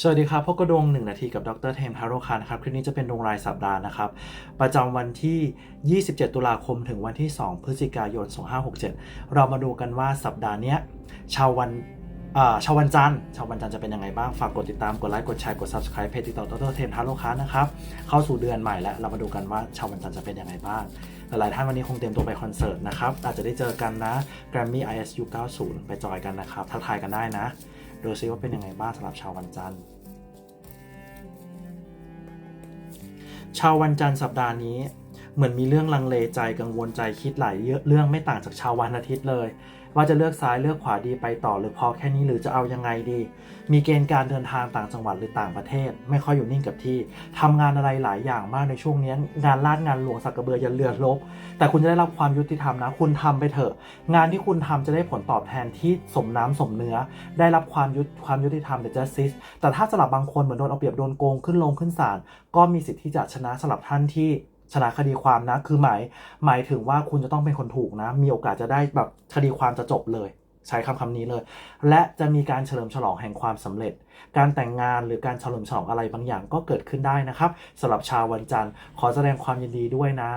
สวัสดีครับพบกระดวง1นาทีกับดรเทมทาโรคานครับ คลิปนี้จะเป็นดวงรายสัปดาห์นะครับ ประจำวันที่ 27 ตุลาคมถึงวันที่ 2 พฤศจิกายน 2567 เรามาดูกันว่าสัปดาห์นี้ชาววันชาววันจันทร์ชาววันจันทร์จะเป็นยังไงบ้าง ฝากกดติดตาม กดไลค์ กดแชร์ กด subscribe เพจติดต่อดรเทมทาโรคานนะครับ เข้าสู่เดือนใหม่แล้ว เรามาดูกันว่าชาววันจันทร์จะเป็นยังไงบ้าง หลายๆท่านวันนี้คงเตรียมตัวไปคอนเสิร์ตนะครับ อาจจะได้เจอกันนะ Grammy ISU 90 ไปจอยกันนะครับ ทักทายกันได้นะ ดูซิว่าเป็นยังไงบ้างสำหรับชาววันจันทร์ ชาววันจันทร์สัปดาห์นี้ เหมือนมีเรื่องลังเลใจกังวลใจคิดหลายเรื่องไม่ต่างจากชาววันอาทิตย์เลย ว่าจะเลือกซ้ายเลือกขวาดีไปต่อหรือพอแค่นี้หรือจะเอายังไงดี มีเกณฑ์การเดินทางต่างจังหวัดหรือต่างประเทศ ไม่ค่อยอยู่นิ่งกับที่ทำงานอะไรหลายอย่างมากในช่วงนี้งานลาดงานหลวงสักกระเบือยันเรือลบ แต่คุณจะได้รับความยุติธรรมนะ คุณทำไปเถอะ งานที่คุณทำจะได้ผลตอบแทนที่สมน้ำสมเนื้อ ได้รับความยุติความยุติธรรม the justice แต่ถ้าสำหรับบางคนเหมือนโดนเอาเปรียบโดนโกงขึ้นลงขึ้นศาลก็มีสิทธิ์ที่จะชนะสำหรับท่านที่ ชนะคดีความนะ คือหมายหมายถึงว่าคุณจะต้องเป็นคนถูกนะ มีโอกาสจะได้แบบคดีความจะจบเลย ใช้คำคำนี้เลย และจะมีการเฉลิมฉลองแห่งความสำเร็จ การแต่งงานหรือการเฉลิมฉลองอะไรบางอย่างก็เกิดขึ้นได้นะครับสำหรับชาววันจันทร์ขอแสดงความยินดีด้วยนะ